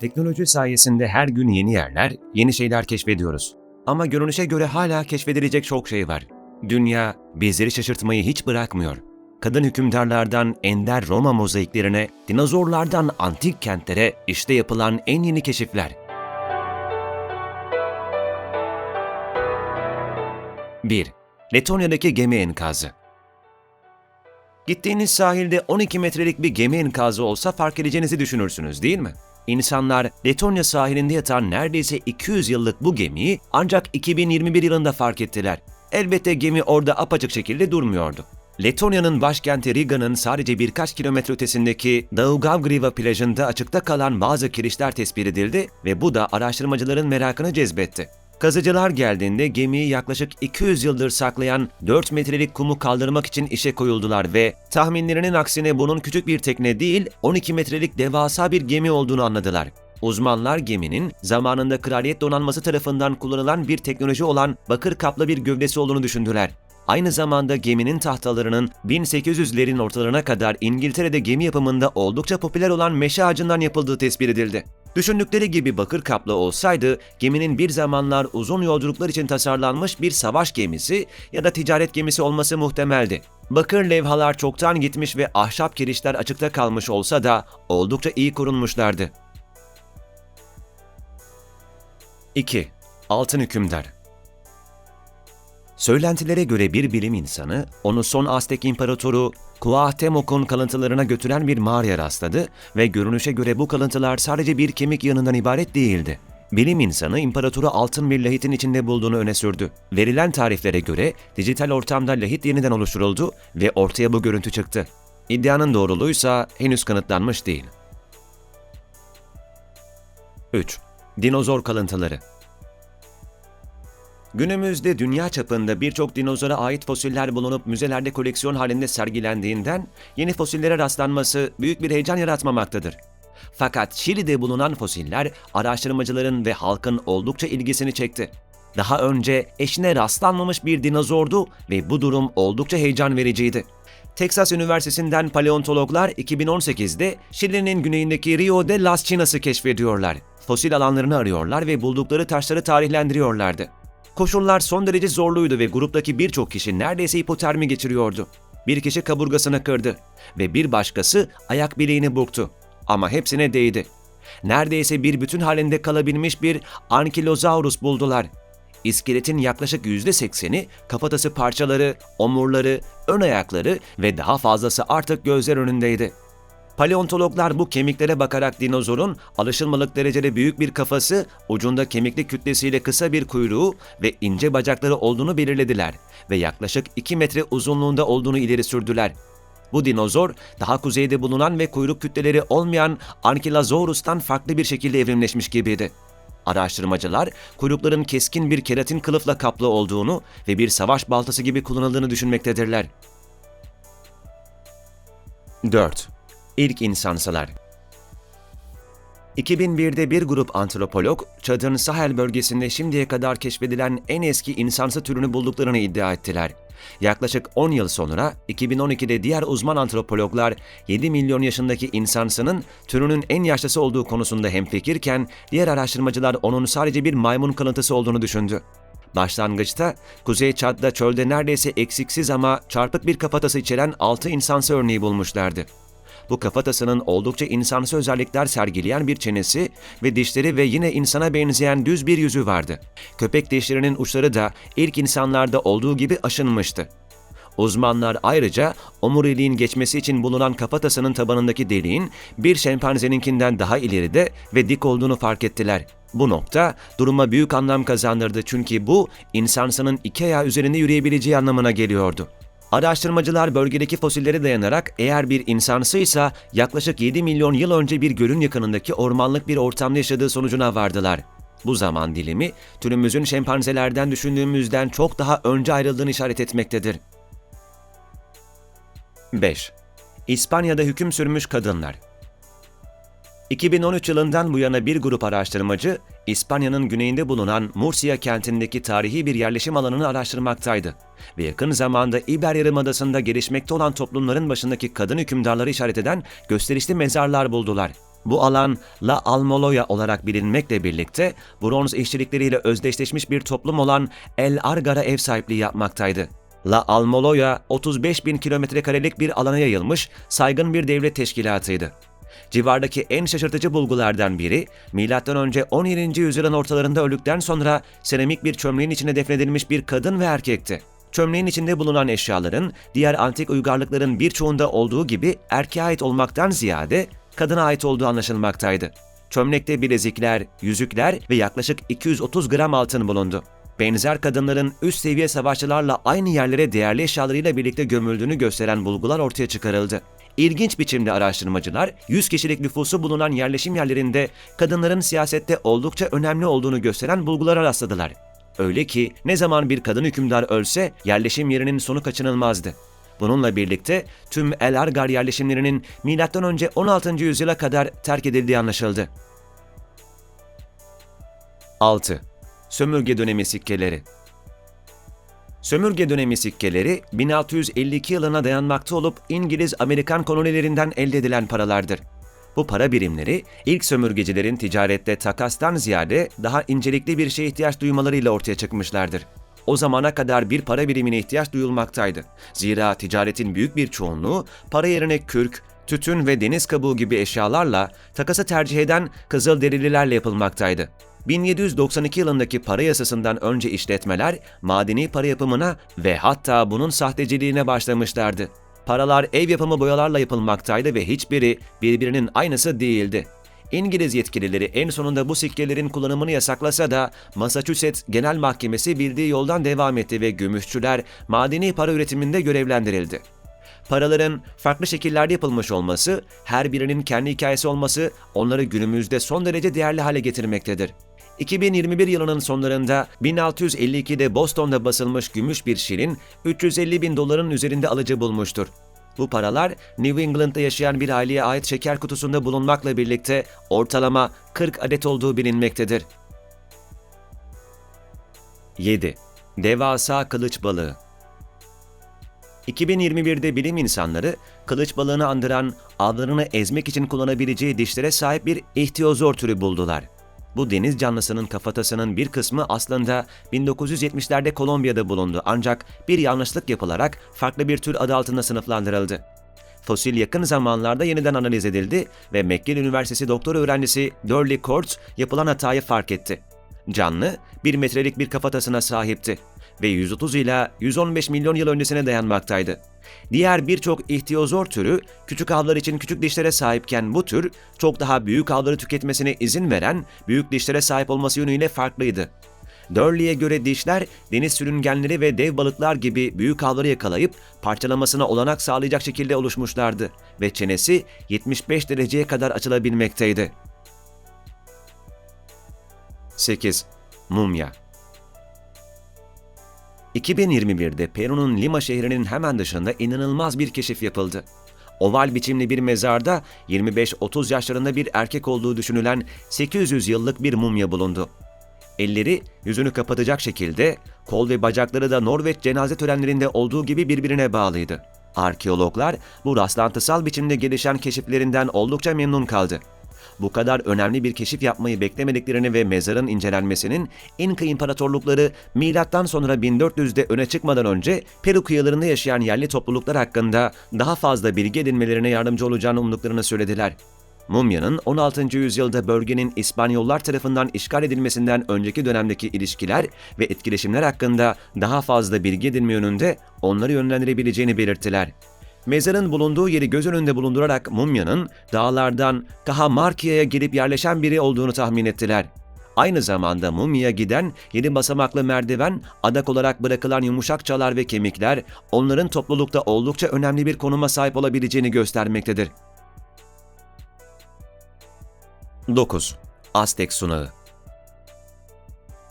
Teknoloji sayesinde her gün yeni yerler, yeni şeyler keşfediyoruz. Ama görünüşe göre hala keşfedilecek çok şey var. Dünya bizleri şaşırtmayı hiç bırakmıyor. Kadın hükümdarlardan ender Roma mozaiklerine, dinozorlardan antik kentlere işte yapılan en yeni keşifler. 1. Letonya'daki gemi enkazı Gittiğiniz sahilde 12 metrelik bir gemi enkazı olsa fark edeceğinizi düşünürsünüz değil mi? İnsanlar Letonya sahilinde yatan neredeyse 200 yıllık bu gemiyi ancak 2021 yılında fark ettiler. Elbette gemi orada apaçık şekilde durmuyordu. Letonya'nın başkenti Riga'nın sadece birkaç kilometre ötesindeki Daugavgriva plajında açıkta kalan bazı kirişler tespit edildi ve bu da araştırmacıların merakını cezbetti. Kazıcılar geldiğinde gemiyi yaklaşık 200 yıldır saklayan 4 metrelik kumu kaldırmak için işe koyuldular ve tahminlerinin aksine bunun küçük bir tekne değil 12 metrelik devasa bir gemi olduğunu anladılar. Uzmanlar geminin zamanında kraliyet donanması tarafından kullanılan bir teknoloji olan bakır kaplı bir gövdesi olduğunu düşündüler. Aynı zamanda geminin tahtalarının 1800'lerin ortalarına kadar İngiltere'de gemi yapımında oldukça popüler olan meşe ağacından yapıldığı tespit edildi. Düşündükleri gibi bakır kaplı olsaydı geminin bir zamanlar uzun yolculuklar için tasarlanmış bir savaş gemisi ya da ticaret gemisi olması muhtemeldi. Bakır levhalar çoktan gitmiş ve ahşap kirişler açıkta kalmış olsa da oldukça iyi korunmuşlardı. 2. Altın Hükümdar Söylentilere göre bir bilim insanı, onu son Aztek İmparatoru Cuauhtemoc'un kalıntılarına götüren bir mağaraya rastladı ve görünüşe göre bu kalıntılar sadece bir kemik yığınından ibaret değildi. Bilim insanı imparatoru altın bir lahitin içinde bulduğunu öne sürdü. Verilen tariflere göre dijital ortamda lahit yeniden oluşturuldu ve ortaya bu görüntü çıktı. İddianın doğruluğuysa henüz kanıtlanmış değil. 3. Dinozor kalıntıları Günümüzde dünya çapında birçok dinozora ait fosiller bulunup müzelerde koleksiyon halinde sergilendiğinden yeni fosillere rastlanması büyük bir heyecan yaratmamaktadır. Fakat Şili'de bulunan fosiller araştırmacıların ve halkın oldukça ilgisini çekti. Daha önce eşine rastlanmamış bir dinozordu ve bu durum oldukça heyecan vericiydi. Texas Üniversitesi'nden paleontologlar 2018'de Şili'nin güneyindeki Rio de las Chinas'ı keşfediyorlar. Fosil alanlarını arıyorlar ve buldukları taşları tarihlendiriyorlardı. Koşullar son derece zorluydu ve gruptaki birçok kişi neredeyse hipotermi geçiriyordu. Bir kişi kaburgasını kırdı ve bir başkası ayak bileğini burktu. Ama hepsine değdi. Neredeyse bir bütün halinde kalabilmiş bir Ankylosaurus buldular. İskeletin yaklaşık %80'i kafatası parçaları, omurları, ön ayakları ve daha fazlası artık gözler önündeydi. Paleontologlar bu kemiklere bakarak dinozorun alışılmalık derecede büyük bir kafası, ucunda kemikli kütlesiyle kısa bir kuyruğu ve ince bacakları olduğunu belirlediler ve yaklaşık 2 metre uzunluğunda olduğunu ileri sürdüler. Bu dinozor daha kuzeyde bulunan ve kuyruk kütleleri olmayan Ankylosaurus'tan farklı bir şekilde evrimleşmiş gibiydi. Araştırmacılar kuyrukların keskin bir keratin kılıfla kaplı olduğunu ve bir savaş baltası gibi kullanıldığını düşünmektedirler. 4. İlk insansalar 2001'de bir grup antropolog, Çad'ın Sahel bölgesinde şimdiye kadar keşfedilen en eski insansı türünü bulduklarını iddia ettiler. Yaklaşık 10 yıl sonra 2012'de diğer uzman antropologlar 7 milyon yaşındaki insansının türünün en yaşlısı olduğu konusunda hemfikirken diğer araştırmacılar onun sadece bir maymun kalıntısı olduğunu düşündü. Başlangıçta Kuzey Çad'da çölde neredeyse eksiksiz ama çarpık bir kafatası içeren 6 insansı örneği bulmuşlardı. Bu kafatasının oldukça insansı özellikler sergileyen bir çenesi ve dişleri ve yine insana benzeyen düz bir yüzü vardı. Köpek dişlerinin uçları da ilk insanlarda olduğu gibi aşınmıştı. Uzmanlar ayrıca omuriliğin geçmesi için bulunan kafatasının tabanındaki deliğin bir şempanzeninkinden daha ileride ve dik olduğunu fark ettiler. Bu nokta duruma büyük anlam kazandırdı çünkü bu insansının iki ayağı üzerinde yürüyebileceği anlamına geliyordu. Araştırmacılar bölgedeki fosillere dayanarak eğer bir insansıysa yaklaşık 7 milyon yıl önce bir gölün yakınındaki ormanlık bir ortamda yaşadığı sonucuna vardılar. Bu zaman dilimi türümüzün şempanzelerden düşündüğümüzden çok daha önce ayrıldığını işaret etmektedir. 5. İspanya'da hüküm sürmüş kadınlar 2013 yılından bu yana bir grup araştırmacı, İspanya'nın güneyinde bulunan Murcia kentindeki tarihi bir yerleşim alanını araştırmaktaydı ve yakın zamanda İber Yarımadası'nda gelişmekte olan toplumların başındaki kadın hükümdarları işaret eden gösterişli mezarlar buldular. Bu alan La Almoloya olarak bilinmekle birlikte bronz işçilikleriyle özdeşleşmiş bir toplum olan El Argar'a ev sahipliği yapmaktaydı. La Almoloya 35 bin kilometre karelik bir alana yayılmış saygın bir devlet teşkilatıydı. Civardaki en şaşırtıcı bulgulardan biri, M.Ö. 17. yüzyılın ortalarında öldükten sonra seramik bir çömleğin içine defnedilmiş bir kadın ve erkekti. Çömleğin içinde bulunan eşyaların diğer antik uygarlıkların birçoğunda olduğu gibi erkeğe ait olmaktan ziyade kadına ait olduğu anlaşılmaktaydı. Çömlekte bilezikler, yüzükler ve yaklaşık 230 gram altın bulundu. Benzer kadınların üst seviye savaşçılarla aynı yerlere değerli eşyalarıyla birlikte gömüldüğünü gösteren bulgular ortaya çıkarıldı. İlginç biçimde araştırmacılar 100 kişilik nüfusu bulunan yerleşim yerlerinde kadınların siyasette oldukça önemli olduğunu gösteren bulgulara rastladılar. Öyle ki ne zaman bir kadın hükümdar ölse yerleşim yerinin sonu kaçınılmazdı. Bununla birlikte tüm El Argar yerleşimlerinin M.Ö. 16. yüzyıla kadar terk edildiği anlaşıldı. 6. Sömürge dönemi sikkeleri Sömürge dönemi sikkeleri 1652 yılına dayanmakta olup İngiliz-Amerikan kolonilerinden elde edilen paralardır. Bu para birimleri ilk sömürgecilerin ticarette takastan ziyade daha incelikli bir şeye ihtiyaç duymalarıyla ortaya çıkmışlardır. O zamana kadar bir para birimine ihtiyaç duyulmaktaydı. Zira ticaretin büyük bir çoğunluğu para yerine kürk, tütün ve deniz kabuğu gibi eşyalarla takası tercih eden Kızılderililerle yapılmaktaydı. 1792 yılındaki para yasasından önce işletmeler madeni para yapımına ve hatta bunun sahteciliğine başlamışlardı. Paralar ev yapımı boyalarla yapılmaktaydı ve hiçbiri birbirinin aynısı değildi. İngiliz yetkilileri en sonunda bu sikkelerin kullanımını yasaklasa da Massachusetts Genel Mahkemesi bildiği yoldan devam etti ve gümüşçüler madeni para üretiminde görevlendirildi. Paraların farklı şekillerde yapılmış olması, her birinin kendi hikayesi olması onları günümüzde son derece değerli hale getirmektedir. 2021 yılının sonlarında 1652'de Boston'da basılmış gümüş bir şilin 350 bin doların üzerinde alıcı bulmuştur. Bu paralar New England'da yaşayan bir aileye ait şeker kutusunda bulunmakla birlikte ortalama 40 adet olduğu bilinmektedir. 7. Devasa kılıç balığı 2021'de bilim insanları kılıç balığını andıran avlarını ezmek için kullanabileceği dişlere sahip bir ihtiyozor türü buldular. Bu deniz canlısının kafatasının bir kısmı aslında 1970'lerde Kolombiya'da bulundu ancak bir yanlışlık yapılarak farklı bir tür adı altında sınıflandırıldı. Fosil yakın zamanlarda yeniden analiz edildi ve McGill Üniversitesi doktor öğrencisi Dorley Courts yapılan hatayı fark etti. Canlı, 1 metrelik bir kafatasına sahipti ve 130 ila 115 milyon yıl öncesine dayanmaktaydı. Diğer birçok ihtiyozor türü küçük avlar için küçük dişlere sahipken bu tür çok daha büyük avları tüketmesine izin veren büyük dişlere sahip olması yönüyle farklıydı. Durley'e göre dişler deniz sürüngenleri ve dev balıklar gibi büyük avları yakalayıp parçalamasına olanak sağlayacak şekilde oluşmuşlardı ve çenesi 75 dereceye kadar açılabilmekteydi. 8. Mumya 2021'de Peru'nun Lima şehrinin hemen dışında inanılmaz bir keşif yapıldı. Oval biçimli bir mezarda 25-30 yaşlarında bir erkek olduğu düşünülen 800 yıllık bir mumya bulundu. Elleri yüzünü kapatacak şekilde, kol ve bacakları da Norveç cenaze törenlerinde olduğu gibi birbirine bağlıydı. Arkeologlar bu rastlantısal biçimde gelişen keşiflerinden oldukça memnun kaldı bu kadar önemli bir keşif yapmayı beklemediklerini ve mezarın incelenmesinin İnka İmparatorlukları milattan sonra 1400'de öne çıkmadan önce Peru kıyılarında yaşayan yerli topluluklar hakkında daha fazla bilgi edinmelerine yardımcı olacağını umduklarını söylediler. Mumya'nın 16. yüzyılda bölgenin İspanyollar tarafından işgal edilmesinden önceki dönemdeki ilişkiler ve etkileşimler hakkında daha fazla bilgi edinme yönünde onları yönlendirebileceğini belirttiler. Mezarın bulunduğu yeri göz önünde bulundurarak mumyanın dağlardan Kahamarkia'ya gelip yerleşen biri olduğunu tahmin ettiler. Aynı zamanda mumya giden yedi basamaklı merdiven, adak olarak bırakılan yumuşak çalar ve kemikler onların toplulukta oldukça önemli bir konuma sahip olabileceğini göstermektedir. 9. Aztek Sunağı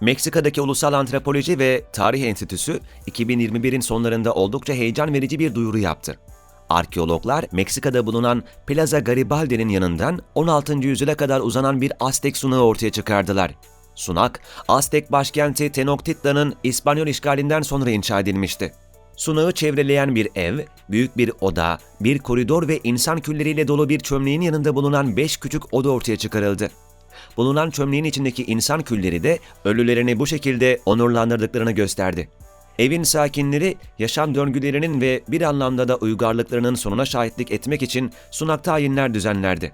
Meksika'daki Ulusal Antropoloji ve Tarih Enstitüsü 2021'in sonlarında oldukça heyecan verici bir duyuru yaptı. Arkeologlar Meksika'da bulunan Plaza Garibaldi'nin yanından 16. yüzyıla kadar uzanan bir Aztek sunağı ortaya çıkardılar. Sunak, Aztek başkenti Tenochtitlan'ın İspanyol işgalinden sonra inşa edilmişti. Sunağı çevreleyen bir ev, büyük bir oda, bir koridor ve insan külleriyle dolu bir çömleğin yanında bulunan beş küçük oda ortaya çıkarıldı. Bulunan çömleğin içindeki insan külleri de ölülerini bu şekilde onurlandırdıklarını gösterdi. Evin sakinleri yaşam döngülerinin ve bir anlamda da uygarlıklarının sonuna şahitlik etmek için sunakta ayinler düzenlerdi.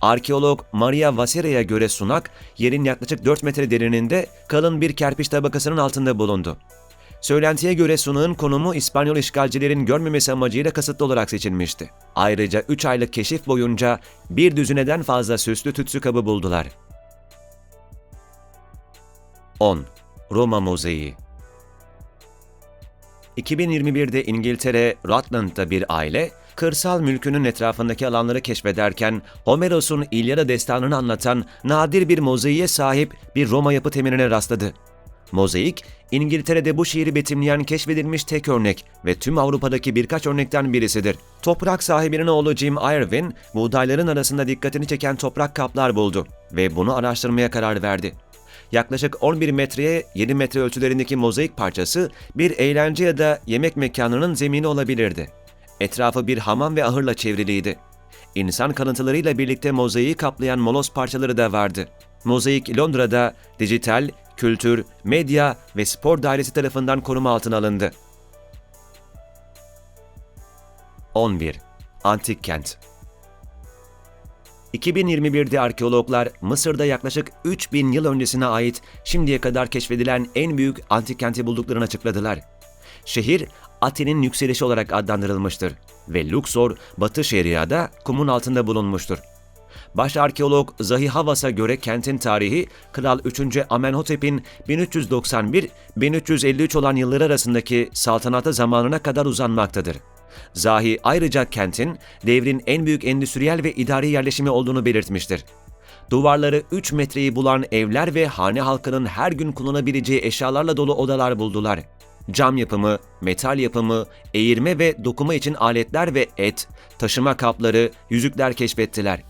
Arkeolog Maria Vasera'ya göre sunak, yerin yaklaşık 4 metre derinliğinde kalın bir kerpiç tabakasının altında bulundu. Söylentiye göre sunağın konumu İspanyol işgalcilerin görmemesi amacıyla kasıtlı olarak seçilmişti. Ayrıca 3 aylık keşif boyunca bir düzineden fazla süslü tütsü kabı buldular. 10. Roma Mozaiği 2021'de İngiltere, Rutland'da bir aile, kırsal mülkünün etrafındaki alanları keşfederken Homeros'un İlyada destanını anlatan nadir bir mozaiğe sahip bir Roma yapı temeline rastladı. Mozaik, İngiltere'de bu şiiri betimleyen keşfedilmiş tek örnek ve tüm Avrupa'daki birkaç örnekten birisidir. Toprak sahibinin oğlu Jim Irwin, buğdayların arasında dikkatini çeken toprak kaplar buldu ve bunu araştırmaya karar verdi. Yaklaşık 11 metreye 7 metre ölçülerindeki mozaik parçası bir eğlence ya da yemek mekanının zemini olabilirdi. Etrafı bir hamam ve ahırla çevriliydi. İnsan kalıntılarıyla birlikte mozaiği kaplayan moloz parçaları da vardı. Mozaik Londra'da dijital, kültür, medya ve spor dairesi tarafından koruma altına alındı. 11. Antik Kent 2021'de arkeologlar Mısır'da yaklaşık 3000 yıl öncesine ait şimdiye kadar keşfedilen en büyük antik kenti bulduklarını açıkladılar. Şehir Atin'in yükselişi olarak adlandırılmıştır ve Luxor, Batı Şeria'da kumun altında bulunmuştur. Baş arkeolog Zahi Havas'a göre kentin tarihi Kral 3. Amenhotep'in 1391-1353 olan yıllar arasındaki saltanatı zamanına kadar uzanmaktadır. Zahi ayrıca kentin devrin en büyük endüstriyel ve idari yerleşimi olduğunu belirtmiştir. Duvarları 3 metreyi bulan evler ve hane halkının her gün kullanabileceği eşyalarla dolu odalar buldular. Cam yapımı, metal yapımı, eğirme ve dokuma için aletler ve et, taşıma kapları, yüzükler keşfettiler.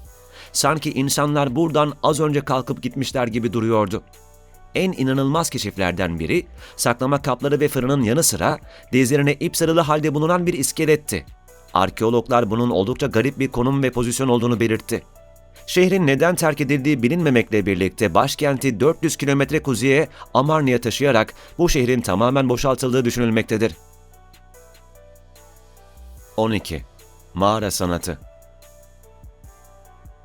Sanki insanlar buradan az önce kalkıp gitmişler gibi duruyordu en inanılmaz keşiflerden biri, saklama kapları ve fırının yanı sıra dizlerine ip sarılı halde bulunan bir iskeletti. Arkeologlar bunun oldukça garip bir konum ve pozisyon olduğunu belirtti. Şehrin neden terk edildiği bilinmemekle birlikte başkenti 400 kilometre kuzeye Amarna'ya taşıyarak bu şehrin tamamen boşaltıldığı düşünülmektedir. 12. Mağara Sanatı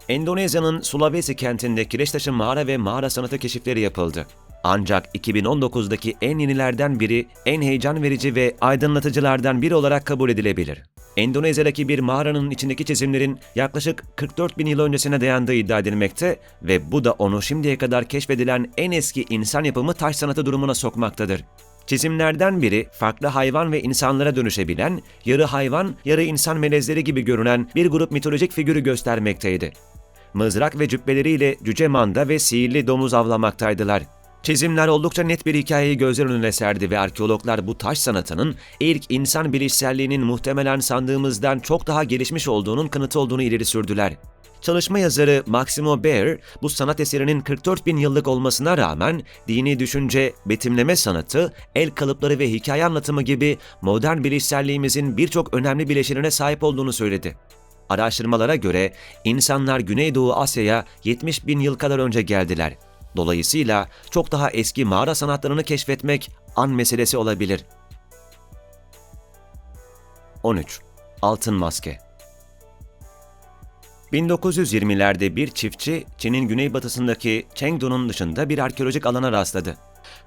Endonezya'nın Sulawesi kentinde kireçtaşı mağara ve mağara sanatı keşifleri yapıldı. Ancak 2019'daki en yenilerden biri, en heyecan verici ve aydınlatıcılardan biri olarak kabul edilebilir. Endonezya'daki bir mağaranın içindeki çizimlerin yaklaşık 44 bin yıl öncesine dayandığı iddia edilmekte ve bu da onu şimdiye kadar keşfedilen en eski insan yapımı taş sanatı durumuna sokmaktadır. Çizimlerden biri farklı hayvan ve insanlara dönüşebilen, yarı hayvan, yarı insan melezleri gibi görünen bir grup mitolojik figürü göstermekteydi mızrak ve cübbeleriyle cüce manda ve sihirli domuz avlamaktaydılar. Çizimler oldukça net bir hikayeyi gözler önüne serdi ve arkeologlar bu taş sanatının ilk insan bilişselliğinin muhtemelen sandığımızdan çok daha gelişmiş olduğunun kanıtı olduğunu ileri sürdüler. Çalışma yazarı Maximo Baer, bu sanat eserinin 44 bin yıllık olmasına rağmen dini düşünce, betimleme sanatı, el kalıpları ve hikaye anlatımı gibi modern bilişselliğimizin birçok önemli bileşenine sahip olduğunu söyledi. Araştırmalara göre insanlar Güneydoğu Asya'ya 70 bin yıl kadar önce geldiler. Dolayısıyla çok daha eski mağara sanatlarını keşfetmek an meselesi olabilir. 13. Altın Maske 1920'lerde bir çiftçi Çin'in güneybatısındaki Chengdu'nun dışında bir arkeolojik alana rastladı.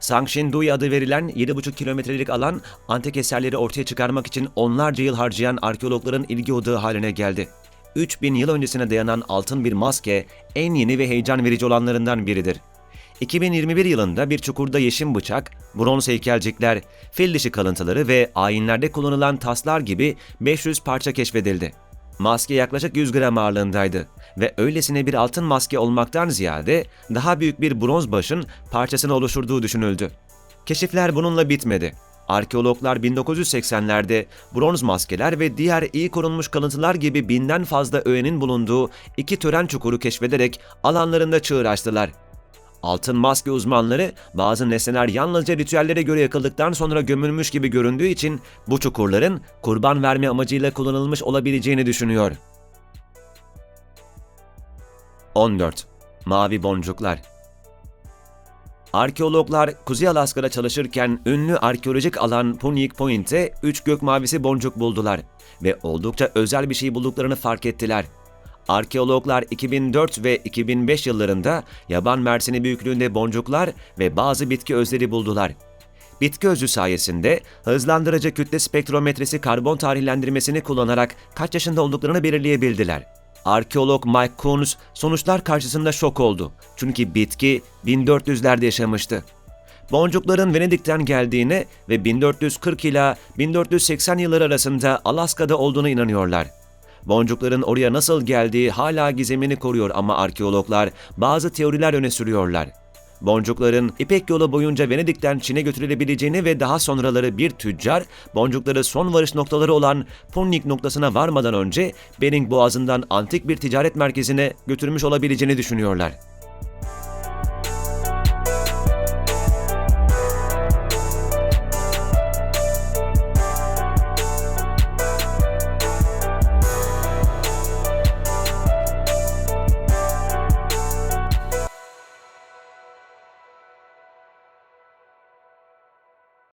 Sangshin-Dui adı verilen 7,5 kilometrelik alan antik eserleri ortaya çıkarmak için onlarca yıl harcayan arkeologların ilgi odağı haline geldi. 3000 yıl öncesine dayanan altın bir maske en yeni ve heyecan verici olanlarından biridir. 2021 yılında bir çukurda yeşim bıçak, bronz heykelcikler, fil dişi kalıntıları ve ayinlerde kullanılan taslar gibi 500 parça keşfedildi. Maske yaklaşık 100 gram ağırlığındaydı ve öylesine bir altın maske olmaktan ziyade daha büyük bir bronz başın parçasını oluşturduğu düşünüldü. Keşifler bununla bitmedi. Arkeologlar 1980'lerde bronz maskeler ve diğer iyi korunmuş kalıntılar gibi binden fazla öğenin bulunduğu iki tören çukuru keşfederek alanlarında çığır açtılar. Altın maske uzmanları bazı nesneler yalnızca ritüellere göre yakıldıktan sonra gömülmüş gibi göründüğü için bu çukurların kurban verme amacıyla kullanılmış olabileceğini düşünüyor. 14. Mavi boncuklar Arkeologlar Kuzey Alaska'da çalışırken ünlü arkeolojik alan Punyik Point'e 3 gök mavisi boncuk buldular ve oldukça özel bir şey bulduklarını fark ettiler. Arkeologlar 2004 ve 2005 yıllarında yaban mersini büyüklüğünde boncuklar ve bazı bitki özleri buldular. Bitki özü sayesinde hızlandırıcı kütle spektrometresi karbon tarihlendirmesini kullanarak kaç yaşında olduklarını belirleyebildiler. Arkeolog Mike Coons sonuçlar karşısında şok oldu. Çünkü bitki 1400'lerde yaşamıştı. Boncukların Venedik'ten geldiğine ve 1440 ila 1480 yılları arasında Alaska'da olduğuna inanıyorlar. Boncukların oraya nasıl geldiği hala gizemini koruyor ama arkeologlar bazı teoriler öne sürüyorlar. Boncukların İpek yolu boyunca Venedik'ten Çin'e götürülebileceğini ve daha sonraları bir tüccar boncukları son varış noktaları olan Punnik noktasına varmadan önce Bering Boğazı'ndan antik bir ticaret merkezine götürmüş olabileceğini düşünüyorlar.